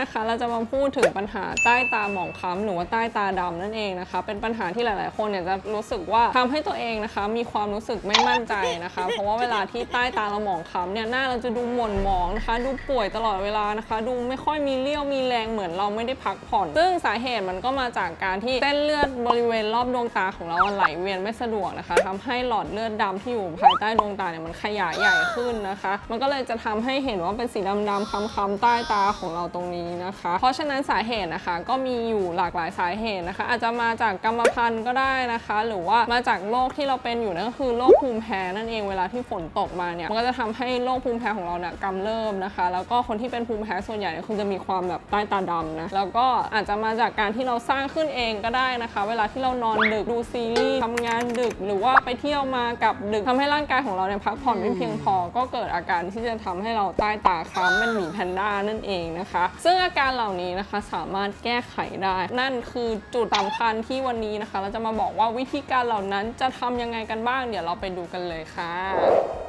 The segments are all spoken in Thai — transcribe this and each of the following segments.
นะคะ เราจะมาพูดถึงปัญหาใต้ตาหมองคล้ำหรือว่าใต้ตาดำนั่นเองนะคะ เป็นปัญหาที่หลาย ๆ คนเนี่ยจะรู้สึกว่าทำให้ตัวเองนะคะ มีความรู้สึกไม่มั่นใจนะคะ เพราะว่าเวลาที่ใต้ตาเราหมองคล้ำเนี่ยหน้าเราจะดูหม่นหมองนะคะ ดูป่วยตลอดเวลานะคะ ดูไม่ค่อยมีเรี่ยวมีแรงเหมือนเราไม่ได้พักผ่อน ซึ่งสาเหตุมันก็มาจากการที่เส้นเลือดบริเวณรอบดวงตาของเราไหลเวียนไม่สะดวกนะคะทำให้หลอดเลือดดำที่อยู่ภายใต้ดวงตาเนี่ยมันขยายใหญ่ขึ้นนะคะ มันก็เลยจะทำให้เห็นว่าเป็นสีดำๆคล้ำๆใต้ตาของเราตรงนี้นะคะ เพราะฉะนั้นสาเหตุนะคะก็มีอยู่หลากหลายสาเหตุนะคะ อาจจะมาจากกรรมพันธุ์ก็ได้นะคะ หรือว่ามาจากโรคที่เราเป็นอยู่นั่นก็คือโรคภูมิแพ้นั่นเองเวลาที่ฝนตกมาเนี่ยมันก็จะทำให้โรคภูมิแพ้ของเราเนี่ยกำเริบนะคะ แล้วก็คนที่เป็นภูมิแพ้ส่วนใหญ่เนี่ยคงจะมีความแบบใต้ตาดำนะแล้วก็อาจจะมาจากการที่เราสร้างขึ้นเองก็ได้นะคะ เวลาที่เรานอนดึกดูซีรีส์ทำงานดึก หรือว่าไปเที่ยวมากับดึกทำให้ร่างกายของเราเนี่ยพักผ่อนไม่เพียงพอ ก็เกิดอาการที่จะทำให้เราใต้ตาค้ำเป็นหมีแพนด้านั่นเองนะคะ ซึ่งอาการเหล่านี้นะคะสามารถแก้ไขได้ นั่นคือจุดสำคัญที่วันนี้นะคะ เราจะมาบอกว่าวิธีการเหล่านั้นจะทำยังไงกันบ้าง เดี๋ยวเราไปดูกันเลยค่ะ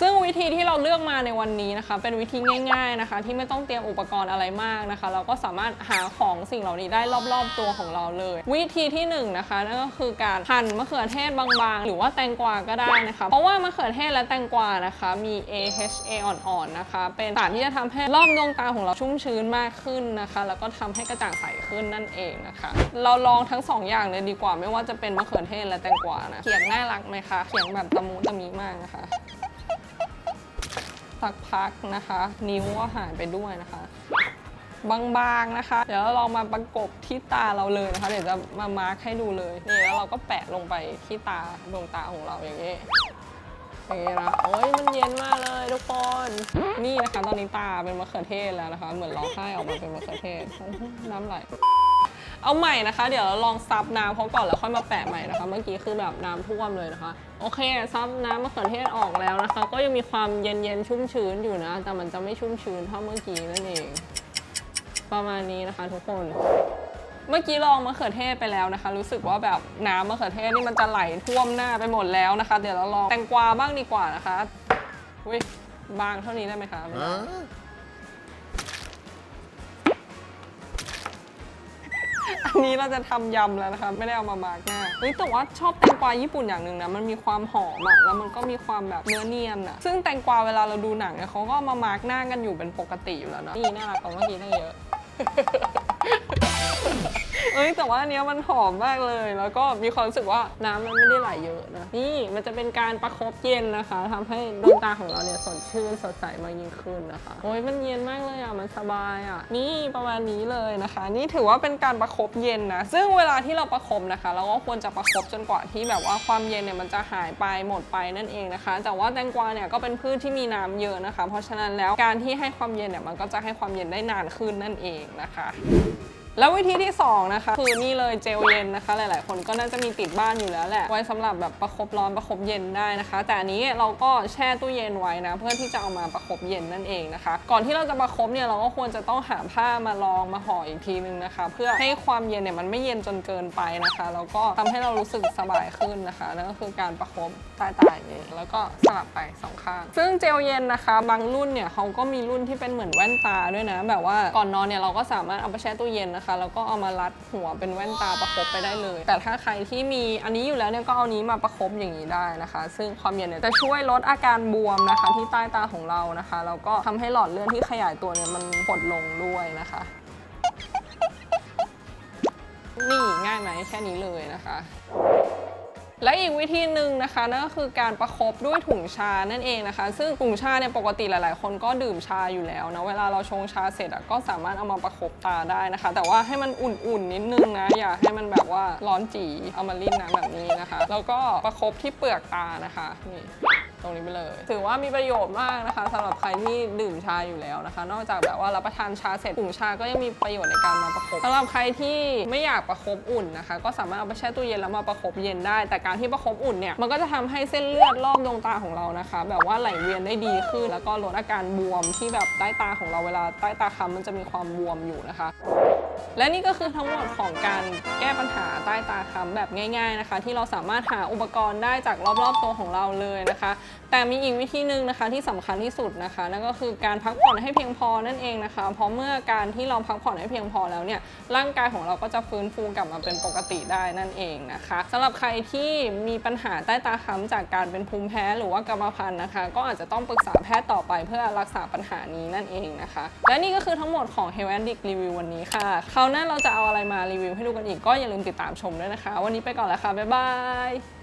ซึ่งวิธีที่เราเลือกมาในวันนี้นะคะ เป็นวิธีง่ายๆนะคะ ที่ไม่ต้องเตรียมอุปกรณ์อะไรมากนะคะ เราก็สามารถหาของสิ่งเหล่านี้ได้รอบๆตัวของเราเลย วิธีที่หนึ่งนะคะนั่นก็คือการหั่นมะเขือเทศบางๆ หรือว่าแตงกวาก็ได้นะคะ เพราะว่ามะเขือเทศและแตงกวานะคะ มี AHA อ่อนๆนะคะ เป็นสารที่จะทำให้รอบดวงตาของเราชุ่มชื้นมากขึ้นนะคะ แล้วก็ทำให้กระจ่างใสขึ้นนั่นเองนะคะ เราลองทั้งสองอย่างเลยดีกว่าไม่ว่าจะเป็นมะเขือเทศและแตงกวานะเขียงน่ารักไหมคะเขียงแบบตะมูตะมีมากนะคะ สักพักนะคะ นิ้วก็หายไปด้วยนะคะ บางๆนะคะ เดี๋ยวเราลองมาประกบที่ตาเราเลยนะคะ เดี๋ยวจะมามาร์คให้ดูเลยนี่แล้วเราก็แปะลงไปที่ตาดวงตาของเราอย่างนี้อย่างนี้นะโอ้ยมันเย็นมากเลยทุกคนนี่นะคะ ตอนนี้ตาเป็นมะเขือเทศแล้วนะคะ เหมือนร้องไห้ออกมาเป็นมะเขือเทศน้ำไหล เอาใหม่นะคะ เดี๋ยวเราลองซับน้ำเขาก่อนแล้วค่อยมาแปะใหม่นะคะ เมื่อกี้คือแบบน้ำท่วมเลยนะคะ โอเคซับน้ำมะเขือเทศออกแล้วนะคะ ก็ยังมีความเย็นๆชุ่มชื้นอยู่นะ แต่มันจะไม่ชุ่มชื้นเท่าเมื่อกี้นั่นเอง ประมาณนี้นะคะ ทุกคนเมื่อกี้ลองมะเขือเทศไปแล้วนะคะ รู้สึกว่าแบบน้ำมะเขือเทศนี่มันจะไหลท่วมหน้าไปหมดแล้วนะคะ เดี๋ยวเราลองแตงกวาบ้างดีกว่านะคะอุ้ยบางเท่านี้ได้ไหมคะ นนี้เราจะทำยำแล้วนะคะ ไม่ได้เอามามาร์กหน้าเฮ้ยแต่ว่าชอบแตงกวาญี่ปุ่นอย่างหนึ่งนะมันมีความหอมอะแล้วมันก็มีความแบบเนื้อเนียนอะซึ่งแตงกวาเวลาเราดูหนังเนี่ยเขาก็เอามามาร์กหน้ากันอยู่เป็นปกติอยู่แล้วเนาะนี่น่ารักกว่าเมื่อกี้ตั้งเยอะ เอ้ยแต่ว่าอันเนี้ยมันหอมมากเลย แล้วก็มีความรู้สึกว่าน้ำมันไม่ได้ไหลเยอะนะนี่มันจะเป็นการประคบเย็นนะคะทำให้ดวงตาของเราเนี่ยสดชื่นสดใสมากยิ่งขึ้นนะคะโอ้ยมันเย็นมากเลยอะมันสบายอะนี่ประมาณนี้เลยนะคะ นี่ถือว่าเป็นการประคบเย็นนะซึ่งเวลาที่เราประคบนะคะ เราก็ควรจะประคบจนกว่าที่แบบว่าความเย็นเนี่ยมันจะหายไปหมดไปนั่นเองนะคะแต่ว่าแตงกวาเนี่ยก็เป็นพืชที่มีน้ำเยอะนะคะ เพราะฉะนั้นแล้วการที่ให้ความเย็นเนี่ยมันก็จะให้ความเย็นได้นานขึ้นนั่นเองนะคะ แล้ววิธีที่ 2 นะคะ คือนี่เลยเจลเย็นนะคะ หลาย ๆ คนก็น่าจะมีติดบ้านอยู่แล้วแหละ ไว้สำหรับแบบประคบร้อนประคบเย็นได้นะคะ แต่อันนี้เราก็แช่ตู้เย็นไว้นะ เพื่อที่จะเอามาประคบเย็นนั่นเองนะคะ ก่อนที่เราจะประคบเนี่ยเราก็ควรจะต้องหาผ้ามารองมาห่ออีกทีนึงนะคะ เพื่อให้ความเย็นเนี่ยมันไม่เย็นจนเกินไปนะคะ แล้วก็ทำให้เรารู้สึกสบายขึ้นนะคะ นั่นก็คือการประคบใต้ตาอย่างนี้แล้วก็สลับไปสองข้าง ซึ่งเจลเย็นนะคะ บางรุ่นเนี่ยเขาก็มีรุ่นที่เป็นเหมือนแว่นตาด้วยนะ แบบว่าก่อนนอนเนี่ยเราก็สามารถเอาไปแช่ตู้เย็นนะคะแล้วก็เอามารัดหัวเป็นแว่นตาประคบไปได้เลย แต่ถ้าใครที่มีอันนี้อยู่แล้วเนี่ยก็เอานี้มาประคบอย่างนี้ได้นะคะ ซึ่งความเย็นเนี่ยจะช่วยลดอาการบวมนะคะ ที่ใต้ตาของเรานะคะแล้วก็ทำให้หลอดเลือดที่ขยายตัวเนี่ยมันหดลงด้วยนะคะนี่ง่ายไหมแค่นี้เลยนะคะ และอีกวิธีหนึ่งนะคะนั่นก็คือการประคบด้วยถุงชานั่นเองนะคะ ซึ่งถุงชาเนี่ยปกติหลาย ๆ คนก็ดื่มชาอยู่แล้วนะเวลาเราชงชาเสร็จก็สามารถเอามาประคบตาได้นะคะ แต่ว่าให้มันอุ่น ๆ นิดนึงนะอย่าให้มันแบบว่าร้อนจีเอามาลิ้นนะแบบนี้นะคะ แล้วก็ประคบที่เปลือกตานะคะนี่ ตรงนี้ไปเลย ถือว่ามีประโยชน์มากนะคะสำหรับใครที่ดื่มชาอยู่แล้วนะคะ นอกจากแบบว่ารับประทานชาเสร็จถุงชาก็ยังมีประโยชน์ในการมาประคบสำหรับใครที่ไม่อยากประคบอุ่นนะคะ ก็สามารถเอาไปแช่ตู้เย็นแล้วมาประคบเย็นได้ แต่การที่ประคบอุ่นเนี่ยมันก็จะทำให้เส้นเลือดรอบดวงตาของเรานะคะ แบบว่าไหลเวียนได้ดีขึ้น แล้วก็ลดอาการบวมที่แบบใต้ตาของเราเวลาใต้ตาค้ำมันจะมีความบวมอยู่นะคะ และนี่ก็คือทั้งหมดของการแก้ปัญหาใต้ตาค้ำแบบง่าย ๆนะคะ ที่เราสามารถหาอุปกรณ์ได้จากรอบๆตัวของเราเลยนะคะ แต่มีอีกวิธีหนึ่งนะคะที่สำคัญที่สุดนะคะ นั่นก็คือการพักผ่อนให้เพียงพอนั่นเองนะคะ เพราะเมื่อการที่เราพักผ่อนให้เพียงพอแล้วเนี่ยร่างกายของเราก็จะฟื้นฟูกลับมาเป็นปกติได้นั่นเองนะคะสำหรับใครที่มีปัญหาใต้ตาค้ำจากการเป็นภูมิแพ้หรือว่ากรรมพันธุ์นะคะ ก็อาจจะต้องปรึกษาแพทย์ต่อไปเพื่อรักษาปัญหานี้นั่นเองนะคะ และนี่ก็คือทั้งหมดของ Health and Dick Review วันนี้ค่ะคราวหน้าเราจะเอาอะไรมารีวิวให้ดูกันอีกก็อย่าลืมติดตามชมด้วยนะคะ วันนี้ไปก่อนแล้วค่ะบ๊ายบาย